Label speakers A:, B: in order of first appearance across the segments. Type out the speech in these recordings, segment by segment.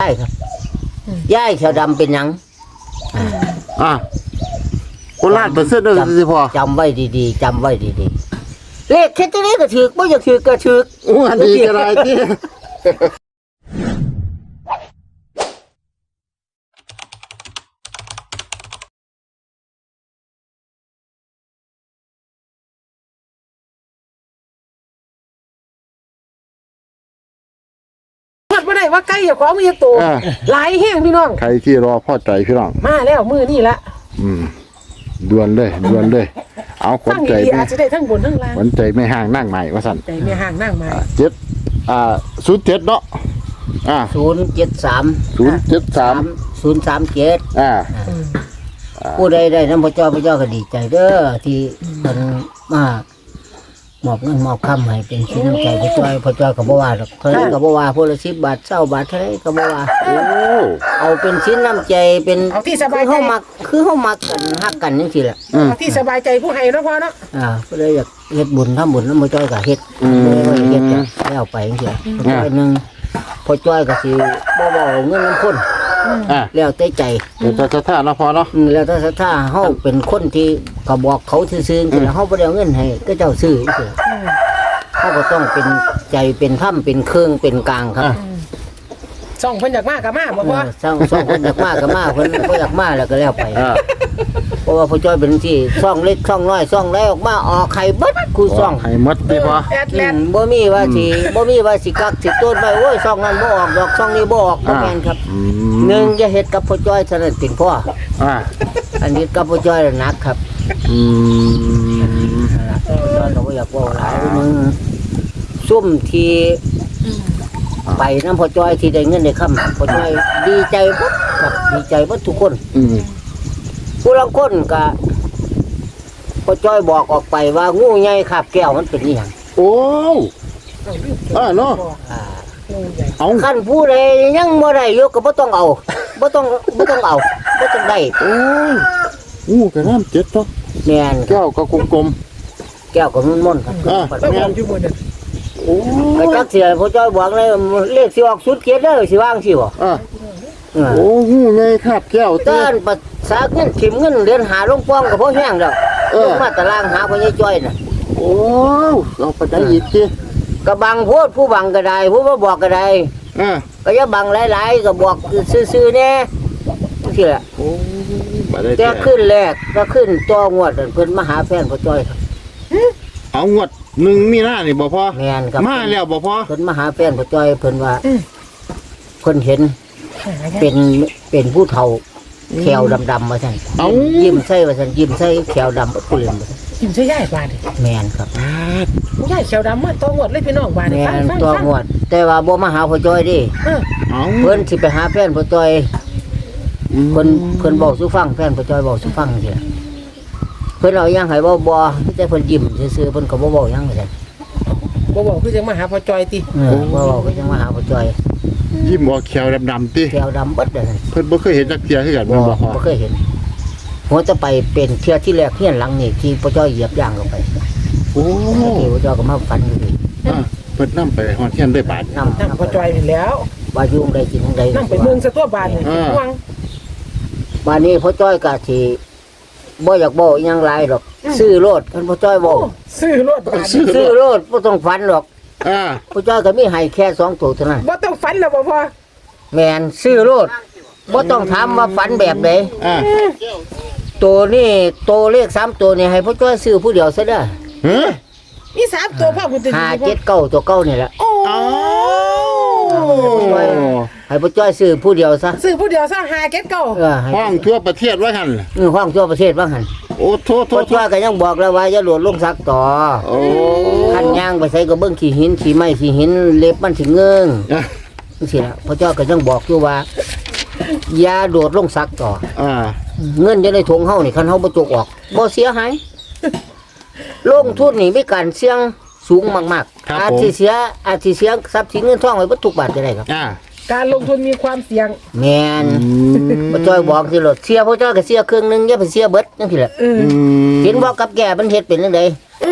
A: ย่ายครับย่ายแขวดำเป็นหยัง
B: อะโคราชเปอร์เซ็นต์เด้อสิพ่อ
A: จำไว้ดีๆจำไว้ดีๆเลขแค่ตัวนี้ก็ถือบ่อยากถือก็ถือ
B: โอ้อันนี้ก็ได้ที่
C: ได้ว่าใกล้อย่าของมีตัว
B: อ่า
C: หลายแห้งพี่น้อง
B: ใครที่รอพ่อใจพี่น้อง
C: มาแล้วมือนี่ละ
B: อืมด่วนเลยด่วนเลย เอาขวั
C: ทั้
B: ญ
C: ง
B: ใจ
C: ดี
B: แม่
C: อาจจะได้ทั้งบนทั้งล่าง
B: ขวัญใจไม่ห่างนั่งใหม่ว่าสั่น
C: ใจแม่ห่างนั่งมา
B: เจ็ดอ่าศูนย์เจ็ดเนาะอ่า
A: ศูนย์เจ็ดสาม
B: ศูนย์เจ็ดสาม
A: ศูนย์สามเจ็ด
B: อ่า
A: ผู้ใดได้น้ำพระเจ้าพระเจ้าก็ดีใจเด้อที่มันมา มอบเงินมอบคำให้เป็นชิ้นน้ำใจพระเจ้าพระเจ้าก็บ่ว่าดอกเท่านั้นก็บ่ว่าผู้ละสิบบาทเศร้าบาทเท่าไหรก็บ่ว่า
B: โอ้
A: เอาเป็นชิ้นน้ำใจเป็น
C: เอาที่ส
A: คื
C: บาย
A: อ
C: ใจ
A: เฮามักคือเฮามักกันฮักกันจังซี่แหละ
B: อืม
C: เอาที่สบายใจผู้ให้เนาะพ่อเนาะ
A: อ่าผู้ใดอยากเฮ็ดบุญทำบุญนำพระเจ้าก็เฮ็ด
B: อืม
A: ผู้ใดบ่อยากเฮ็ดก็แล้วไปจังซี่พระเจ้าหนึงพอจ้อยก็สิบ่เว้าเงินน้ำคน
B: อ่า
A: แล้วแต่ใจ
B: เดี๋ยวจะจะท่าเนาะพ่อเนาะ
A: อืมแล้วถ้าถ้าเฮาเป็นคนที่ก็บอกเขาซื่อๆจังซี่แล้วเฮาบ่ได้เอาเงินให้ก็เจ้าซื้อจังซี่เฮาก็ต้องเป็นใจเป็นถ้ำเป็นเครื่องเป็นกลางครับ
B: อะ
C: ส่องเพิ่นอยากมากก็มาบ่
A: เอ
C: พ่อ
A: อสร้างสองคนอยากมาก็มาเพิ่นบ่อยากมาแล้วก็แล้วไป
B: อ่า
A: เพราะว่าพ่อจ้อยเป็นที่ซ่องเล็กซ่องน้อยซ่องแล้วออกมาออกไข่เบิดกูซ่อง
B: ให้หมดดีพ่อ
C: แอดแล
A: อื
C: น
A: มบ่มีว่าสิบ่มีว่าสิกักสิต้นไว้โอ้ยซ่องนั้นบ่ออกดอกซ่องนี้บ่ออกบ่แม่นครับ
B: อื
A: หนึ่ง
B: ม
A: อย่าเฮ็ดกับพ่อจ้อยเท่านั้นเป็นพ่อ
B: อ่า
A: อันนี้กับพ่อจ้อยน่ะหนักครับ
B: อืม
A: พ่อจ้อยก็บ่อยากเว้าหลายมึงซุ่มที่ไปนํพ่อจ้อยที่ได้เงินได้คำพ่อจ้อยดีใจเบิดครับดีใจเบิดทุกคน
B: อืม
A: ผู้ลางคนก็พ่อจ้อยบอกออกไปว่างูใหญ่คาบแก้วมันเป็นอีหยัง
B: โอ้อ่าเนาะ
A: อ่า
B: เอา
A: คันผู้ใดยังบ่ได้อยู่ก็บ่ต้องเอาบ่ต้องบ่ต้องเอาบ่ต้องได้
B: โอ้ยงูกระน้ำเจ็ดเนาะ
A: แม่นครับ
B: แก้วก็กลม
A: แก้วก็มันม่นๆครับ
B: อ่า
C: แล้วผมอยู่บนนั้น
B: ๆโอ้
A: ไปจักเสียพ่อจ้อยบอกเลยเลขสิออกสุดเกียรติเด้อสิวางสิบ่
B: อะ
A: เออ
B: โอ้งูไงครับแก้วเต้
A: เต้นภาษาเงินถิ่มเงินเดือนหาลงป้องก็บ่แห้งดอก
B: เอ
A: ล
B: อง
A: มาตารางหาพ่อใหญ่จ้อยน่ะ
B: โอ้เราไปได้อีกที
A: ก็บังโพดผู้บังก็ได้ผู้บ่บอกก็ได้
B: อะ
A: ก็อย่าบังหลายๆก็บอกซื่อๆแน่จังซี่แหละ
B: โอ้ไปได้
A: แต่
B: แต่
A: ขึ้นแรกก็ขึ้นตัวงวดนั่นเพิ่นมาหาแฟนพ่อจ้อยครับ
B: เอางวดหนึ่งมีหน้านี่บ่พอ
A: แม่นครับ
B: มาแล้วบ่พอ
A: เพิ่นมาหาแฟนพ่อจ้อยเพิ่นว่าเพิ่นเห็นเป็นเป็นผู้เฒ่าแขวดำๆว่าซั่น
B: เอา
A: ยิ้มใส่ว่าซั่นยิ้มใส่แขวดำบ่ตุเล่นว่าซั่น
C: กินใช่ย่ายบาดนี่
A: แม่นครับ
B: อ่า
C: ผู้ใหญ่เขียวดำมาตัวงวดเลยพี่น้องบาดนี่
A: แม่
C: ฟัง
A: น
C: ฟัง
A: ตัว
C: ฟัง
A: งวด แต่ว่าบ่มาหาพ่อจ้อยเดิ
C: เออ
B: เอา
A: เพิ่นสิไปหาแฟนพ่อจ้อยเพิ่นเพิ่นบอกสู่ฟังแฟนพ่อจ้อยบอกสู่ฟังจังซี่ล่ะเพิ่นเอาหยังให้บ่บ่แต่เพิ่นยิ้มซื่อๆเพิ่นก็บ่เว้าหยังว่าซั่น
C: บ่บอกคือจังมาหาพ่อจอยติ
A: เออบ่เว้าก็จังมาหาพ่อจ้อย
B: ยิ้มออกแขวดำๆติ
A: แขวดำเบิดว่าซั่น
B: เพิ่นบ่เคยเห็นจักเทียคือกัน
A: บ่
B: แม่นบ่พอ
A: บ่เคยเห็น หัวจะไปเป็นเที่ยที่แรกเฮียนหลังนี่ที่พ่อจ้อยเหยียบย่างลงไป
B: โอ้
A: ที่พ่อจ้อยก็มาฝันอยู่นี่
B: อะเพิ่นนำไปฮอดเทียนได้บาท
A: นำ
C: นั่งพ่อจอยนี่แล้ว
A: ว่าอยู่ใดกินใด
C: นั่งไปเมืองซะตัวบาดนี่
B: อ่า
C: ห่วง
A: บ้านนี้พ่อจ้อยก็สิบ่อยากบอกอิหยังหลายดอกซื้อโลดคันพ่อจ้อยบ
C: โอ้
A: อก
C: ซื้อรถบาด
B: ซื้
C: นี่
B: อ
A: ซื้อโลดบ่ต้องฝันหรอก
B: อ่า
A: พ่อจ้อยก็มีให้แค่สองตัวเท่านั้น
C: บ่ต้องฝันแล้วบ่พ่อ
A: แม่นซื้อโลดบ่ต้องถามว่าฝันแบบใด
B: อ่า
A: ตัวนี้ตัวเลขสามตัวนี่ให้พ่อจ้อยซื้อผู้เดียวซะเด้อ
B: เฮ้ย
C: มีสามตัวพ่อคุณจะ
A: ห้าเจ็ดเก้าตัวเก้านี่แหละ
C: โอ้
B: เอา
A: ให้พ่อจ้อยซื้อผู้เดียวซะ
C: ซื้อผู้เดียวซะหาเก็ตเก่า
A: เออให้
B: ห้องทั่วประเทศว่าหั่น
A: เออห้องทั่วประเทศว่าหั่น
B: โอ้โทษโท
A: พ่อ
B: ษโท
A: จ้อย
B: ษ
A: ก็ยังบอกแล้วว่าอย่าโหลดลงซักต่อ
B: โอ้
A: คันย่างไปใส่ก็เบิ่งขี้หินขี้ไม้ขี้หินเล็บมันสิเงื่ง
B: อะ
A: จังซี่ล่ะพ่อจ้อยก็ยังบอกอยู่ว่าอย่าโดดลงซักต่อ
B: อ่า
A: เงินอยู่ในถุงเฮานี่คันเฮาบ่จกออกบ่เสียหายลงทุนนี่มีการเสี่ยงสูงมาก
B: ครับ
A: ๆ อาจ
B: ผม
A: สิเสียอาจสิเสียทรัพย์สินเงินทองไว้บ่ทุกบาทจะได้ครับ
B: อ่า
C: การลงทุนมีความเสี่ยง
A: แม่นพ่อจ้อยบอกสิรถเสียพ่อจ้อยก็เสียครึ่งหนึงอย่าไปเสียเบิดจังซี่แหละ
C: เออ
A: เห็นว่ากับแก่มันเฮ็ดเป็นจังได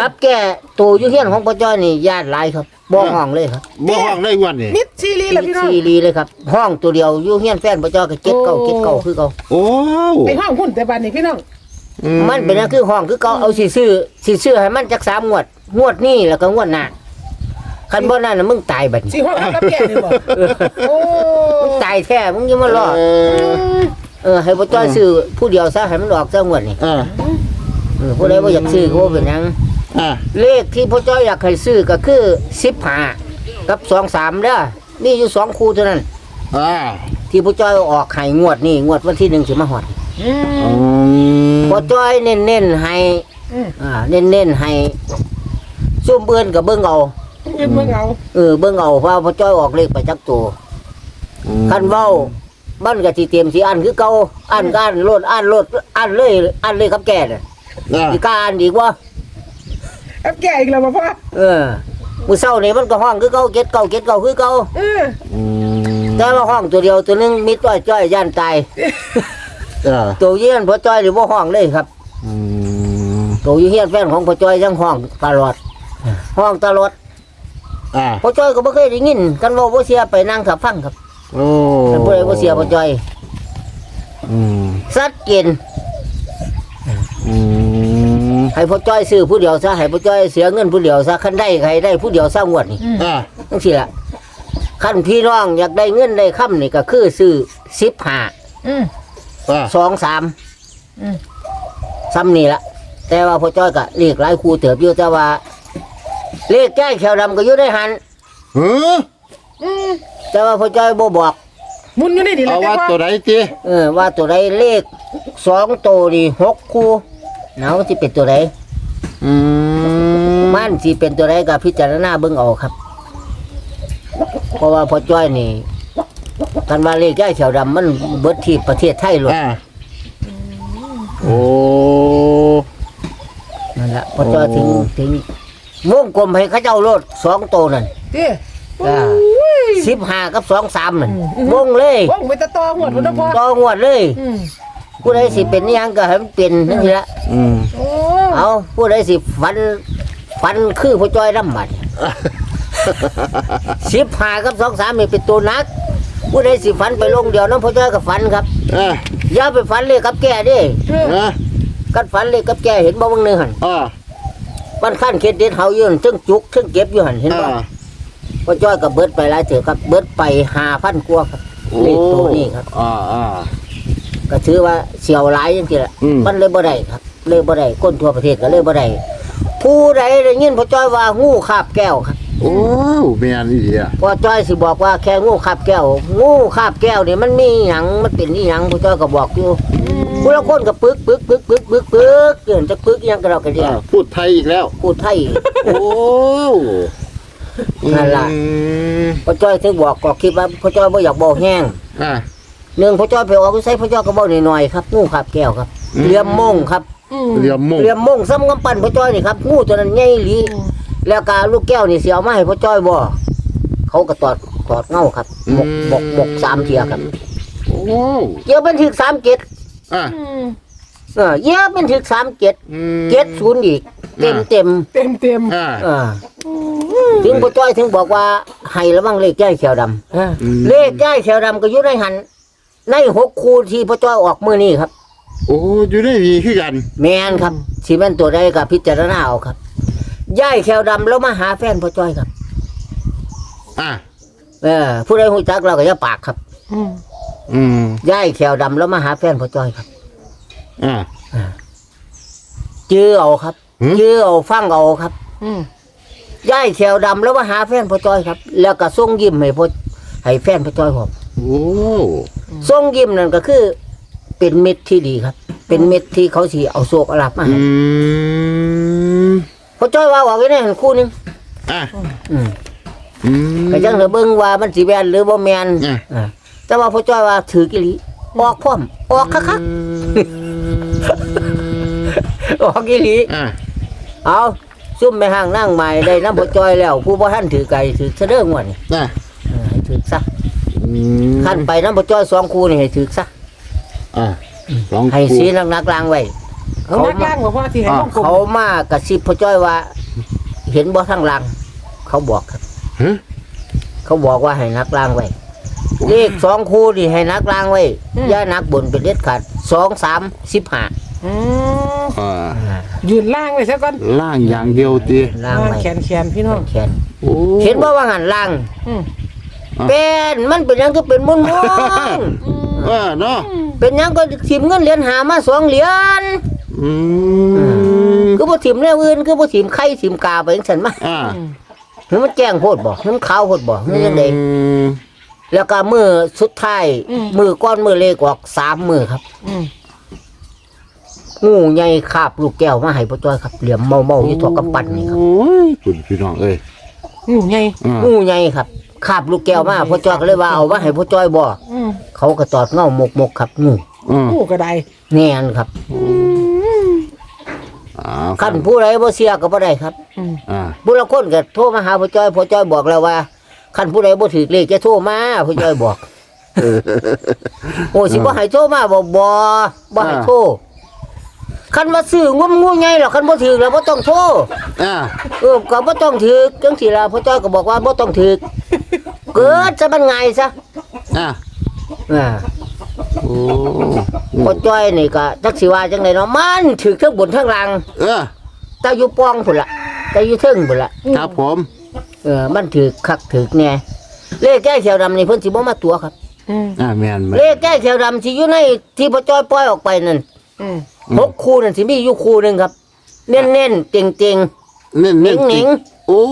A: กับแก่ตัวอยู่เฮียนของพ่อจ้อยนี่ญาติหลายครับบ่ห้องเลยครับ
B: บ่ห้องได้วันนี่
C: มิดซีรีส์แหละพี่น้อง
A: ซีรีเลยครับ ห้องตัวเดียวอยู่เฮียนแฟนพ่อจ้อยก็เก็ดเก่าเก็ดเก่าคือเก่า
B: โอ้
C: ไอห้องหุ้นแต่บัดนี้พี่น้อง
A: มันเป็นนั่นคือห้องคือเก่าเอาสิซื้อสิซื้อให้มันจักสามงวด งวดนี้แล้วก็งวดหน้าคันบ่นั่นน่ะมึงตายบัดนี้
C: สีห้องเอากับแก่นี่บ่โอ้
A: มึงตายแท้มึงอยังมารอด
B: เออ
A: เออให้พ่อจ้อยซื้อผู้เดียวซะให้มันออกซะงวดนี้
B: อ่า
A: เออผู้ใดบ่อยากซื้อก็บ่เป็นหยัง
B: อ่า
A: เลขที่พ่อจ้อยอยากให้ซื้อก็คือ15กับ23เด้อมีอยู่สองคู่เท่านั้น
B: อ่า
A: ที่พ่อจ้อยเอาออกให้งวดนี้งวดวันที่หนึ่งสิมาฮอด
C: อืม
B: อืม
A: พ่อจ้อยเน้นๆให้
C: อืม
A: อ่าเน้นๆให้ซุ่มเบิ่นก็เบิ่งเอา
C: เงินเมืองเอา
A: เออเบิ่งเอาเพราะพ่อจ้อยออกเลขไปจักตัวคันเว้าบ้านก็สิเตรียมสิอันคือเก่าอันก็อันโลดอันโลดอันเลยอันเลยครับแก่น่ะ
B: อ่า
A: สิกล้าอันอีก บ่
C: กับแก่อีกแล้วบ่พ่อ
A: เออมื้อเช้านี่มันก็ห้องคือเก่าเก็ดเก่าเก็ดเก่าคือเก่า
C: เออ
B: อืม
A: แต่ว่าห้องตัวเดียวตัวหนึงมีต้อยจ้อยย่านตาย
B: อ่า
A: ตัวเยี่ยนพ่อจ้อยหรือบ่ห้องเลยครับ
B: อืม
A: ตัวอยู่เฮียนแฟนของพ่อจ้อยยังห้องตลอด ห้องตลอด
B: อ่า
A: พ่อจ้อยก็บ่เคยได้ยินกันเว่าบ่เสียไปนั่งขับฟังครับ
B: โอ้
A: แต่บ่ได้บ่เสียพ่อจ้อย
B: อืม
A: สัดเกณฑ์
B: อืม
A: ให้พ่อจ้อยซื้อผู้เดียวซะให้พ่อจ้อยเสียเงินผู้เดียวซะคันได้ใครได้ผู้เดียวซะงวดนี่
B: อ่า
A: จังซี่ล่ะคันพี่น้องอยากได้เงินได้ค่ำนี่ก็คือซื้อ15
C: อืม
B: อ่า
A: 2
C: อืม
A: 3ซ้ำนี่ล่ะแต่ว่าพ่อจ้อยก็เลขหลายคู่เติบอยู่แต่ว่าเลขแก้แขวดำก็อยู่ในหัน
B: เฮ้อ
C: อืม
A: แต่ว่าพ่อจ้อยบ่บอก
C: หมุนอยู่นี่ดีแห
B: เอา
C: ละ
B: ว่า
C: พ่อ
B: ตัวไหนจี
A: เออว่าตัวใดเลขสองตัวนี่หกคู่ เนาสิเป็นตัวใด
B: อืม
A: มันสิเป็นตัวใดก็พิจารณาเบิ่งเอาครับ เพราะว่าพอจ้อยนี่กันว่าเลขย่ายเขียวดำมันเบิดที่ประเทศไทยเลย
B: อ่าโอ้
A: นั่นแหละพอจ้อยถึง
B: โอ้
A: ถึงวงกลมให้เขาเจ้าโลดสองตัวนั่น
C: เด้
A: อ่าสิบห้ากับสองสามนั่นวงเลย
C: ว่องไปตะตอหมดพุ่นนะพ่อ
A: ต่องวดเลย
C: อืม
A: ผู้ใดสิเป็นอิหยังก็ให้มันเป็นนั่นสิละ
B: อืม
C: โอ้
A: เอาผู้ใดสิฟันฟันคือพอจ้อยน้ำบัดสิบห้ากับสองสามนี่เป็นตัวนัก ผู้ใดสิฝันไปลงเดียวน้องพ่อจ้อยกับฝันครับ
B: อ่า
A: อย่าไปฝันเลยกับแก่เดิ
C: เออ
B: อ่า
A: กันฝันเลยกับแก่เห็นบ่บางเนื้อหัน
B: อ่า
A: วันขั้นเข็ดเด็ดเฮาอยู่หั่นซึ่งจุกซึ่งเก็บอยู่หันเห็นบ่
B: อ่า
A: พ่อจ้อยกับเบิดไปหลายเถือะครับ เบิดไปห้าพันกว่าครับเลขตัวนี้ครับ
B: อ่าอ่า
A: ก็ถือว่าเสียวหลายจังซี่ละ
B: อืม
A: มันเลยบ่ได้ครับ เลยบ่ได้คนทั่วประเทศก็เลยบ่ได้ผู้ใดได้ยินพ่อจ้อยว่างูคาบแก้วครับ
B: โอ้แม่นอีเดีย
A: พ่อจ้อยสิบอกว่าแค่งูคาบแก้ว งูคาบแก้วนี่มันมีหยังมันเป็นอีหยังพ่อจ้อยก็บอกอยู่ผู้ละคนก็ปึกปึกปึกปึกปึกปึกเกินจะปึกอิหยังก็เราก็เดียว
B: อ่าพูดไทยอีกแล้ว
A: พูดไทย
B: โอ้
A: นั่นล่ะ
B: อืม
A: พ่อจ้อยถึงบอกก็คิดว่าพ่อจ้อยบ่อยากบอกแห้ง
B: อ่า
A: หนึ่งพ่อจ้อยไปออกวิสัยพ่อจ้อยก็บอกหน่อยๆครับงูขับแก้วครับ
B: อืม
A: เหลี่ยมมงครับ
C: อืม
B: เรียมมง
A: เหลี่ยมมงซ้ำกำปั้นพ่อจ้อยนี่ครับงูตัวนั้นใหญ่อีหลีแล้วก็ลูกแก้วนี่เสียวมาให้พ่อจ้อยบ่เขาก็ตอดตอดเงาครับหมกหมกหมกสามเทียครับ
B: โอ้
A: เกี่ยวเป็นถึกสามเจ็ด
B: อ่า
C: อืม
A: เออเกี่ยวเป็นถึกสามเจ็ด
B: อืม
A: เจ็ดศูนย์อีกเต็มเต็ม
C: เต็มเต็ม
B: อ่า
A: ๆเออถึงพ่อจ้อยถึงบอกว่าให้ระวังเลขแก้เขียวดำ
C: อ่า
B: อืม
A: เลขแก้เขียวดำก็อยู่ในหันในหกคูที่พ่อจ้อยออกมือนี่ครับ
B: โอ้อยู่ได้มีคือกัน
A: แมนครับสีแม่นตัวใดกับพิจารณาเอาครับย่ายแขวดำแล้วมาหาแฟนพ่อจ้อยครับ
B: อ่า
A: เออผู้ใดหูจักเราก็อย่าปากครับ
C: อืม
B: อืม
A: ย่ายแขวดำแล้วมาหาแฟนพ่อจ้อยครับ
B: อ่า
A: จื้อเอาครับ
B: หืม
A: จื้อเอาฟังเอาครับ
C: อืม
A: ย่ายแขวดำแล้วมาหาแฟนพ่อจ้อยครับ แล้วก็ส่งยิ้มให้พ่อให้แฟนพ่อจ้อยผม
B: โอ้
A: ส่งยิ้มนั่นก็คือ เป็นเม็ดที่ดีครับ เป็นเม็ดที่เขาสีเอาโศกเอาลับมา
B: อื
A: ให้
B: ม
A: พ่อจ้อยว่าออกไว้ในหันคู่หนึง
B: อ่า
A: อืม
B: อืม
A: ก็จังเถอะเบิ่งว่ามันสิแม่นหรือบ่แม่น
B: อะ
A: อ่าแต่ว่าพ่อจ้อยว่าถือกิริออกพร้อมออกคักๆออกกิริ
B: อ่า
A: เอาซุ่มไปห้างนั่งใหม่ได้น้ำพ่อจ้อยแล้ว ผู้บ่ทันถือไก่ถือเสะเด้องวดนี่
B: อ่า
A: เออให้ถือซะ
B: อืม
A: ขั้นไปน้ำพ่อจ้อยสองคู่นี่ให้ถือซะ
B: อ่าสอง
A: ให้
B: คู่
A: สีนักนักๆลางไว้
C: เอานักล่างบอกว่าที่ให้วงกลม
A: เขามากระซิบพ่อจ้อยว่า เห็นบ่ทั้งลาง เขาบอกครับ
B: ฮะ
A: เขาบอกว่าให้นักลางไว้ เลขสองคู่นี่ให้นักลางไว้อย่านักบนเป็นเด็ดขาดสองสามสิบห้า
C: อืม
B: อ่า
C: ยืนล่างไว้ซะก่อน
B: ล่างอย่างเดียวตี
A: ลาง
C: ล่าง
A: ไว้
C: แขนแขนพี่น้อง
A: แขน
B: โอ้
A: เห็นว่าว่าหันล่าง
C: อืม
A: เป็นมันเป็นหยังก็เป็นมุนม่วง
B: เออเนาะ
A: เป็นหยังก็ถิมเงินเหรียญหามาสองเหรียญ
B: อืม
A: คือบ่ถิมแนวอื่นคือบ่ถิมไข่ถิมกาไปจังซั่นมา
B: อ่า
A: คือมันแจ้งโพดบ่คือมันขาวโพดบ่คือจังได
B: อืม
A: แล้วก็มือสุดท้ายมือก้อนมือเลขออกสามมือครับ
C: อืม
A: งูใหญ่คาบลูกแก้วมาให้พ่อจ้อยครับเหลี่ยมเมาๆอยู่ทั่วกำปั้นนี่ครับ
B: โอ้ยคุณพี่น้องเอ้ย
C: งูใหญ่
B: อ่า
A: งูใหญ่ครับคาบลูกแก้วมาพ่อจ้อยก็เลยว่าเอามาให้พ่อจ้อยบ่
C: อืม
A: เขาก็ตอดเงาหมกๆครับงู
B: อืม
C: งูก็ได้
A: แน่นครับ
B: อ่า
A: คันผู้ใดบ่เสียก็บ่ได้ครับ
C: อืม
B: อ่า
A: ผู้ละคนก็โทรมาหาพ่อจ้อยพ่อจ้อยบอกแล้วว่าคันผู้ใดบ่ถือเลขจะโทรมาพ่อจ้อยบอกโอ้สิบ่ให้โทรมาบ่บ่บ่ให้โทรคันว่าซื้องมงูใหญ่หรอกคันบ่ถือแล้วบ่ต้องโทร
B: อ่า
A: เออก็บ่ต้องถือจังซี่ล่ะพ่อจ้อยก็บอกว่าบ่ต้องถือเกิดซะมันง่ายซะ
B: อ่า
A: อ่า
B: โอ้
A: พ่อจ้อยนี่ก็จักสิว่าจังไดเนาะมันถือทั้งบนทั้งล่าง
B: เออ
A: แต่อยู่ป้องพุ่นล่ะแต่อยู่เทิงพุ่นล่ะ
B: ครับผม
A: เออมันถือคักถือแน่เลขแก้เขียวดำนี่เพิ่นสิบ่มาตัวครับ
C: อืม
B: อ่าแม่นไหม
A: เลขแก้เขียวดำที่อยู่ในที่พ่อจ้อยปล่อยออกไปนั่น
C: อืม
A: หกคู่นั่นสิมีอยู่คู่หนึ่งครับเน้นเน้นๆเก่งเก่ง
B: เน้น
A: ๆห
B: เน้
A: นิ
B: น
A: งหนิง
B: โอ้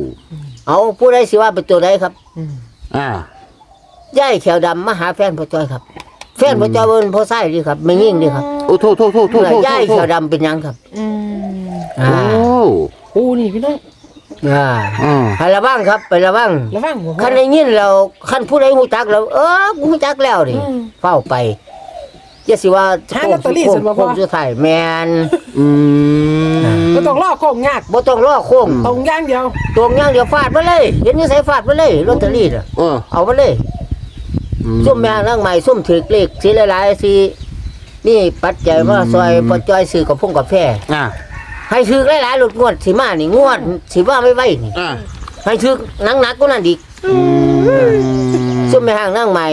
A: ๆเอาผู้ใดสิว่าเป็นตัวใดครับ
C: อืม
B: อ่า
A: ย่ายเขียวดำมาหาแฟนพ่อจ้อยครับ แฟนพ่อจ้อยเป็นพ่อไส้ดีครับไม่ยิ่งดีครับ
B: โอ้โทษโทษโทษโทษโทษ
A: ย่าย
B: โท
A: เขียว
B: ษ
A: ดำเป็นหยังครับ
C: อืม
A: อ่า
B: โอ้
C: กูนี่พี่น้อง
A: อ่า
B: อ่า
A: ให้ระวังครับไประวัง
C: ระวังหัว
A: คันได้ยินเราคันผู้ใดฮู้จักเราเออกูฮู้จักแล้วดิ
C: อืม
A: เฝ้าไปอย่าสิว่า
C: หาลอตเตอรี่
A: โค้
C: สิ
A: ง
C: บ่พ่อ
A: โค้งสุดท้ายแม่น
B: อืม
C: ก็ต้องล่อโค้งยาก
A: บ่ต้องรอโค้ง
C: ตรงอย่างเดียว
A: ตรงอย่างเดียวฟาดมาเลย เห็นนี่ใส่ฟาดมาเลยลอตเตอรี่น่ะ
B: เออ
A: เอามาเลย
B: อื
A: ส้มแมงนั่งใหม่ส้มถือเลขสีหลายๆสีนี่ปัจจัยมาซอยปอจอยซื้อกับพุ่งกับแพร่
B: อ่า
A: ให้ถือหลายๆหลุดงวดสีมานี่งวดสีว่าไม่ไหวนี่
B: อ่า
A: ให้ถือหนักๆก็นั่นอีก
B: อืม
A: ส้มแมงนั่งใหม่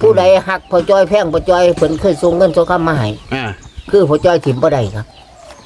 A: ผู้ใดหักพอจอยแพงพอจอยเพิ่นเคยส่งเงินส่งคำมาให้
B: อ่า
A: คือพอจอยถิ่มบ่ได้ครับ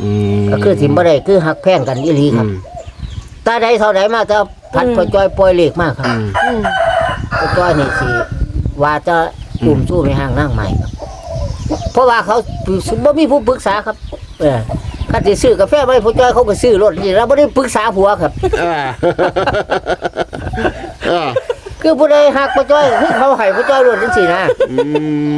B: อืม
A: ก็คือถิ่มบ่ได้คือหักแพงกันอีหลีครับ
B: อืม
A: ตาใดเท่าใดมาแต่พัดพอจอยปล่อยเลขมากครับ
B: อืม
C: อืม
A: พอจอยนี่สิ ว่าจะกลุ่มสู้ไม่ห่างนั่งใหม่ครับ เพราะว่าเขาบ่มีผู้ปรึกษาครับ เออถ้าสิซื้อกาแฟไว้พอจอยเขาก็ซื้อรถนี่เราบ่ได้ปรึกษาผัวครับ
B: อ่าอ่า
A: คือผู้ใดหักพอจอยคือเขาให้พอจอยรถจังซี่นะ
B: อื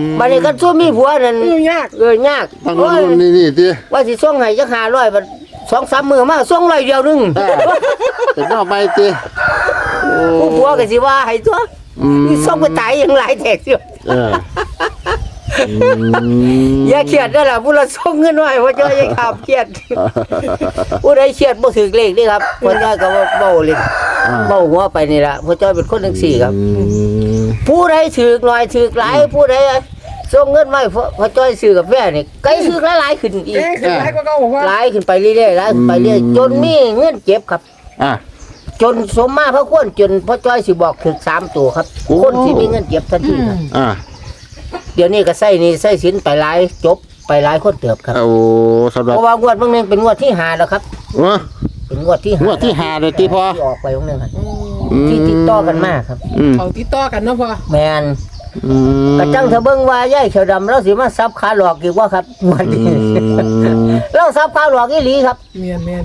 B: ม
A: บัดนี้กันสู้มีผัวนั่น
C: อืมยาก
A: เออยาก
B: ต้อง
A: โอ้ย
B: รุ่นนี่นี่ดิ
A: ว่าสิส่งให้จัก500บัดสองสามมื้อมาส่งร้อยเดียวหนึง
B: อ่าเป็นนอกไปดิโอ้
A: ผู้ผัวก็สิว่าให้ตัว
B: อืม
A: นี่ส่งไปตายยังหลายแท็กเสิ
B: เอออืม
A: อย่าเครียดเด้อล่ะผู้ละส่งเงินไว้พอจอยอย่าขับเครียด ผู้ใดเครียดบ่ถึกเลขนี่ครับพอจอยก็เว้าเล่น
B: อ่า
A: เบ้าหัวไปนี่ละพ่อจ้อยเป็นคนทั้งสี่ครับ
B: อืม
A: ผู้ใดถือหน่อยถือหลายผู้ใดส่งเงินมาให้พ่อพ่อจ้อยซื้อกับแม่นี่ไกถือหลายๆขึ้นอีก
C: เอ๊ะคือไรก็เขาบอกว่า
A: หลายขึ้นไปเรื่อยๆหลายขึ้นไปเรื่อยจนมีเงินเก็บครับ
B: อะ
A: จนสมมาพระควรจนพ่อจ้อยสิบอกถึงสามตัวครับ
B: โอ้
A: คนที่มีเงินเก็บทันทีครับ
B: อะ
A: เดี๋ยวนี้ก็ใส่นี่ใส่สินไปหลายจบไปหลายคนเติบครับ
B: โอ้สำหรับ
A: เพราะว่างวดบางนึงเป็นงวดที่หาแล้วครับ
B: วะ
A: เป็นงวดที่หาง
B: วดที่หาเลยติพ่อ
A: ที่ออกไปบางนึงครับ
C: อืม
A: ที่ติดต่อกันมากครับ
B: อืม
C: เขาติดต่อกันเนาะพ่อ
A: แมน
B: อืม
A: กระจังเธอเบิ่งว่าย่ายเขียวดำเราสิมาซับขาหลอกอีกว่าครับงวัน
B: อื
A: นี้
B: ม
A: เราซับขาหลอกอีหลีครับ
C: เมียนเมียน